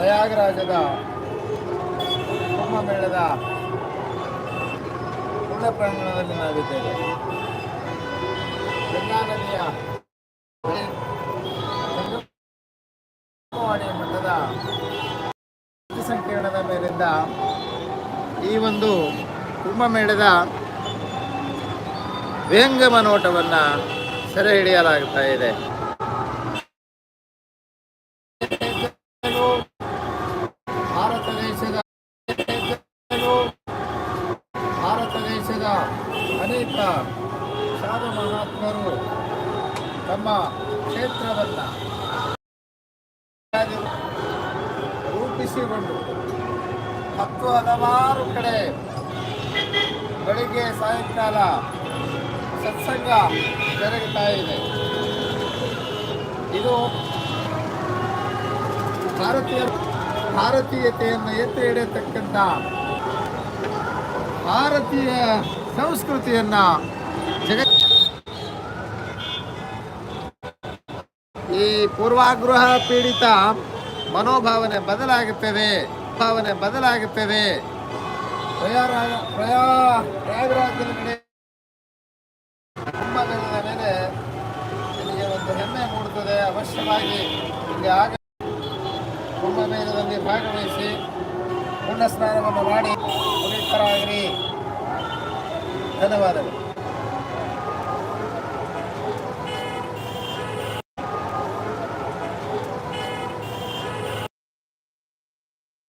ಪ್ರಯಾಗರಾಜದ ಕುಂಭಮೇಳದ ಪುಣ್ಯ ಪ್ರಾಂಗಣದಲ್ಲಿ ನಾವಿದ್ದೇವೆ. ಗಂಗಾ ನದಿಯ ಮಠದ ಸಂಕೀರ್ಣದ ಮೇಲಿಂದ ಈ ಒಂದು ಕುಂಭಮೇಳದ ವ್ಯಂಗಮ ನೋಟವನ್ನು ಸೆರೆ ಹಿಡಿಯಲಾಗ್ತಾ ಇದೆ. ದೇಶದ ಅನೇಕ ಸಾಧು ಮಹಾತ್ಮರು ತಮ್ಮ ಕ್ಷೇತ್ರವನ್ನು ರೂಪಿಸಿಕೊಂಡು ಹತ್ತು ಹಲವಾರು ಕಡೆ ಬೆಳಿಗ್ಗೆ ಸಾಯಂಕಾಲ ಸತ್ಸಂಗ ಜರುಗುತ್ತಾ ಇದೆ. ಇದು ಭಾರತೀಯ ಭಾರತೀಯತೆಯನ್ನು ಎತ್ತಿ ಹಿಡಿಯತಕ್ಕಂಥ ಭಾರತೀಯ ಸಂಸ್ಕೃತಿಯನ್ನ ಜಗತ್ ಈ ಪೂರ್ವಾಗ್ರಹ ಪೀಡಿತ ಮನೋಭಾವನೆ ಬದಲಾಗುತ್ತದೆ. ಭಾವನೆ ಬದಲಾಗುತ್ತದೆ. ಪ್ರಯಾರಾಯ ಪ್ರಯಾ ಪ್ರಯಾಗರಾಜನ ಕಡೆ ಕುಂಭಮೇಳದ ಮೇಲೆ ನಿಮಗೆ ಒಂದು ಹೆಮ್ಮೆ ಮೂಡುತ್ತದೆ. ಅವಶ್ಯವಾಗಿ ಇಲ್ಲಿ ಆಗ ಕುಂಭಮೇಳದಲ್ಲಿ ಭಾಗವಹಿಸಿ ಪುಣ್ಯ ಸ್ನಾನವನ್ನು ಮಾಡಿ ಪುನೀತರಾಗಿರಿ ಧನ್ಯವಾದಗಳು.